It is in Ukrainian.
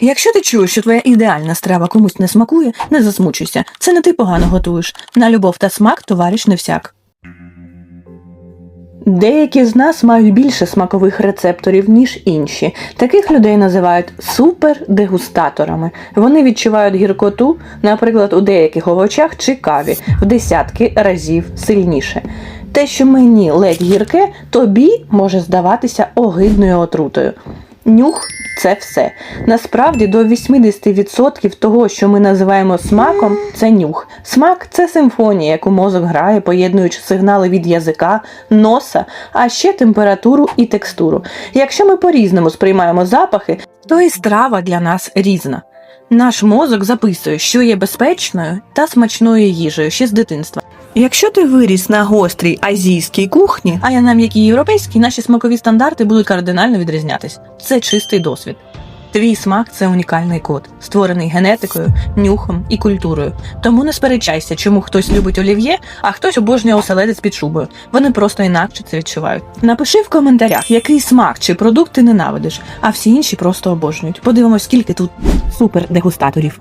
Якщо ти чуєш, що твоя ідеальна страва комусь не смакує, не засмучуйся. Це не ти погано готуєш. На любов та смак товариш не всяк. Деякі з нас мають більше смакових рецепторів, ніж інші. Таких людей називають супердегустаторами. Вони відчувають гіркоту, наприклад, у деяких овочах чи каві в десятки разів сильніше. Те, що мені ледь гірке, тобі може здаватися огидною отрутою. Нюх це все. Насправді до 80% того, що ми називаємо смаком, це нюх. Смак це симфонія, яку мозок грає, поєднуючи сигнали від язика, носа, а ще температуру і текстуру. Якщо ми по-різному сприймаємо запахи, то і страва для нас різна. Наш мозок записує, що є безпечною та смачною їжею ще з дитинства. Якщо ти виріс на гострій азійській кухні, а я на м'якій європейській, наші смакові стандарти будуть кардинально відрізнятись. Це чистий досвід. Твій смак це унікальний код, створений генетикою, нюхом і культурою. Тому не сперечайся, чому хтось любить олів'є, а хтось обожнює оселедець під шубою. Вони просто інакше це відчувають. Напиши в коментарях, який смак чи продукт ти ненавидиш, а всі інші просто обожнюють. Подивимось, скільки тут супер дегустаторів.